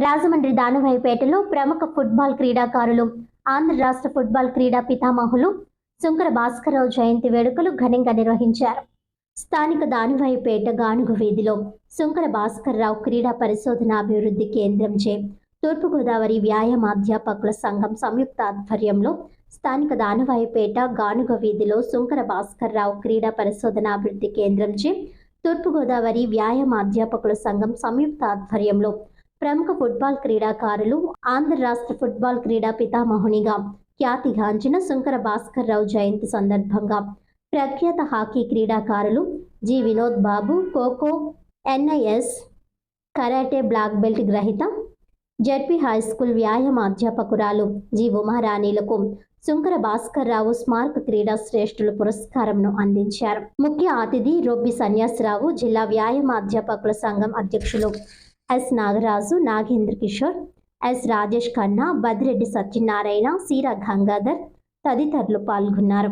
రాజమండ్రి దానవాయిపేటలో ప్రముఖ ఫుట్బాల్ క్రీడాకారులు ఆంధ్ర రాష్ట్ర ఫుట్బాల్ క్రీడా పితామహులు శుంకర భాస్కరరావు జయంతి వేడుకలు ఘనంగా నిర్వహించారు. స్థానిక దానివాయిపేట గానుగ వీధిలో శుంకర భాస్కర్రావు క్రీడా పరిశోధన అభివృద్ధి కేంద్రం చే తూర్పుగోదావరి వ్యాయామాధ్యాపకుల సంఘం సంయుక్త ఆధ్వర్యంలో స్థానిక దానవాయిపేట గానుగ వీధిలో శుంకర భాస్కర్రావు క్రీడా పరిశోధన అభివృద్ధి కేంద్రం చే తూర్పుగోదావరి వ్యాయామాధ్యాపకుల సంఘం సంయుక్త ఆధ్వర్యంలో ప్రముఖ ఫుట్బాల్ క్రీడాకారులు ఆంధ్ర రాష్ట్ర ఫుట్బాల్ క్రీడా పితామహునిగా ఖ్యాతిగాంచిన శంకర భాస్కర్ రావు జయంతి సందర్భంగా ప్రఖ్యాత హాకీ క్రీడాకారులు G. Vinod Babu kho kho NIS karate black belt గ్రహీత జడ్పీ హై స్కూల్ వ్యాయామ అధ్యాపకురాలు జి. ఉమారాణిలకు శుంకర భాస్కర్ రావు స్మారక క్రీడా శ్రేష్ఠులు పురస్కారంను అందించారు. ముఖ్య అతిథి రొబ్బి సన్యాసరావు జిల్లా వ్యాయామ అధ్యాపకుల సంఘం అధ్యక్షులు ఎస్ నాగరాజు నాగేంద్ర కిషోర్ ఎస్ రాజేష్ ఖన్నా బదిరెడ్డి సత్యనారాయణ సీర గంగాధర్ తదితరులు పాల్గొన్నారు.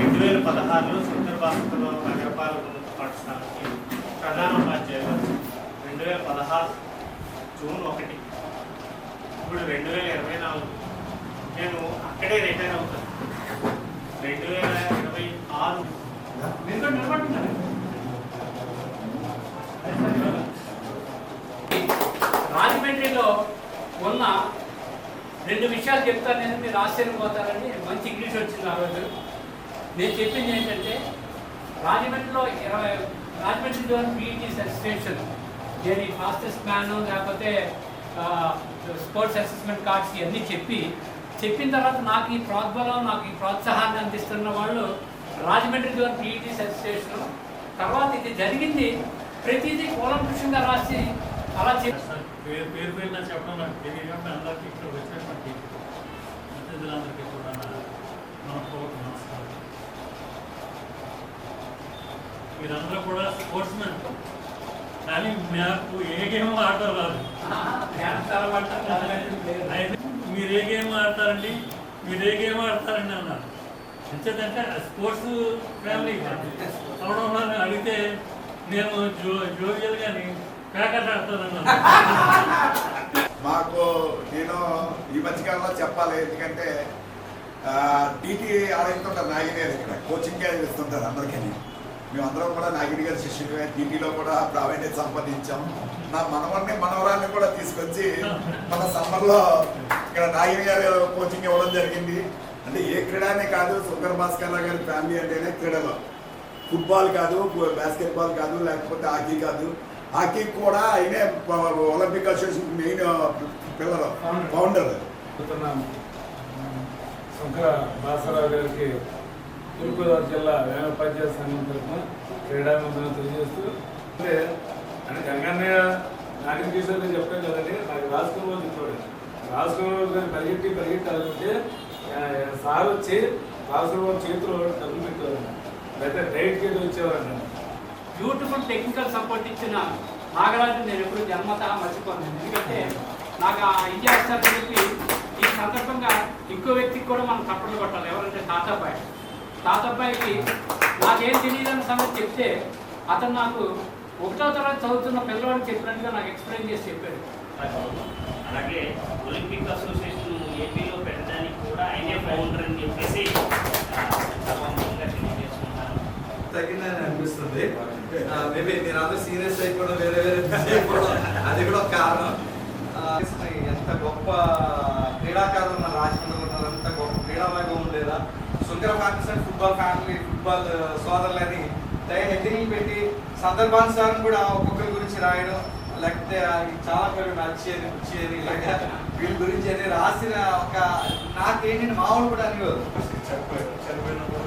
రెండు వేల పదహారులో శంకర్ భాస్కర్రావు నగరపాలక ఉన్నత పాఠశాలకి ప్రధాన ఉపాధ్యాయులు రెండు వేల పదహారు జూన్ ఒకటి. ఇప్పుడు రెండు వేల ఇరవై నాలుగు. నేను అక్కడే రిటైర్ అవుతాను. రెండు వేల ఇరవై ఆరు రాజమండ్రిలో ఉన్న రెండు విషయాలు చెప్తాను నేను మీరు ఆశ్చర్యపోతారని మంచి ఇంగ్లీష్ వచ్చింది ఆ రోజు. నేను చెప్పింది ఏంటంటే రాజమండ్రిలో ఇరవై రాజమండ్రిలో పీఈటీ అసిస్టేషన్ దేని ఫాస్టెస్ట్ మ్యాన్ లేకపోతే స్పోర్ట్స్ అసెస్మెంట్ కార్డ్స్ ఇవన్నీ చెప్పి చెప్పిన తర్వాత నాకు ఈ ప్రోద్బలం నాకు ఈ ప్రోత్సాహాన్ని అందిస్తున్న వాళ్ళు రాజమండ్రి జోన్ పీఈటీ స్టేషన్ తర్వాత ఇది జరిగింది. ప్రతిదీ కూలంకృషంగా రాసి అలా పేరు పేరు పేరు నా చెప్పడం నాకు తెలియదు కాబట్టి అందరికీ ఇక్కడ వచ్చినటువంటి అతిథులందరికీ కూడా మనపూర్వక నమస్కారం. మీరందరూ కూడా స్పోర్ట్స్ మెన్ కానీ నాకు ఏ గేమ్ ఆడటం రాదు మీరు ఏ గేమ్ ఆడతారండి? మీరు ఏ గేమ్ ఆడతారండి అన్నారు. ఎంచేతంటే స్పోర్ట్స్ ఫ్యామిలీ. అవడం వల్ల అడిగితే నేను జో జోవియల్ కానీ మాకు నేను ఈ మధ్యకాలంలో చెప్పాలి ఎందుకంటే టీటీ ఆడుతుంటారు నాగిని గారు ఇక్కడ కోచింగ్ ఇస్తుంటారు అందరికీ. మేమందరం కూడా నాగిని గారి శిష్యులమే టీటీలో కూడా ప్రావీణ్యత సంపాదించాం. నా మనవడిని మనవరాన్ని కూడా తీసుకొచ్చి మన సమ్మర్లో ఇక్కడ నాగిరి గారు కోచింగ్ ఇవ్వడం జరిగింది. అంటే ఏ క్రీడానే కాదు సుందర్ భాస్కర్ గారి ఫ్యామిలీ అంటేనే క్రీడలో. ఫుట్బాల్ కాదు బాస్కెట్బాల్ కాదు లేకపోతే హాకీ కాదు. హాకీ కూడా ఆయనే ఒలింపిక్ అసోసియేషన్ మెయిన్ పిల్లలు ఫౌండర్. శంకర భాస్కరరావు గారికి తూర్పుగోదావరి జిల్లా వ్యాయామోపాధ్యాయ సంఘం తరఫున క్రీడాభివందనం తెలియజేస్తూ అంటే జగన్నయ్య నాగరి కిషోర్ గారు చెప్పాను కదండి నాకు రాసుకున్న రోజు చూడండి. రాసుకున్న రోజు పరిగెట్టి పరిగెట్టి అనుకుంటే సార్ వచ్చి రాసుకున్న రోజు చేతిలో డబ్బులు పెట్టేవారు లేకపోతే డైట్కి వచ్చేవారు బ్యూటిఫుల్ టెక్నికల్ సపోర్ట్ ఇచ్చిన నాగరాజు నేను ఎప్పుడు జన్మత మర్చిపోను ఎందుకంటే నాకు ఆ ఇండియా చేస్తారని చెప్పి ఈ సందర్భంగా ఇంకో వ్యక్తికి కూడా మనం తప్పట్లు కొట్టాలి. ఎవరంటే తాతబ్బాయి. తాతబ్బాయికి నాకేం తెలియదని సంగతి చెప్తే అతను నాకు ఒకటో తరగతి చదువుతున్న పిల్లవాడికి చెప్పినట్టుగా నాకు ఎక్స్ప్లెయిన్ చేసి చెప్పాడు. అలాగే ఒలింపిక్ అసోసియేషన్ ఏపీలో పెట్టడానికి కూడా ఆయనే ఫౌండర్ అని చెప్పేసి మేబీ నేను అందరూ సీరియస్ అయిపోవడం వేరే వేరే అయిపోవడం అది కూడా ఒక కారణం. ఎంత గొప్ప క్రీడాకారులు ఉన్న రాజమండ్రి ఉన్నారు అంత గొప్ప క్రీడాలాగా ఉండేదా Sunkara family football family football సోదరులని దయ హెడ్డింగ్లు పెట్టి సందర్భానుసారం కూడా ఒక్కొక్కరి గురించి రాయడం లేకపోతే అది చాలా పేరు నచ్చేది వచ్చేది ఇలాగా వీళ్ళ గురించి అని రాసిన ఒక నాకేంటి మామూలు కూడా అనేవారు చనిపోయినప్పుడు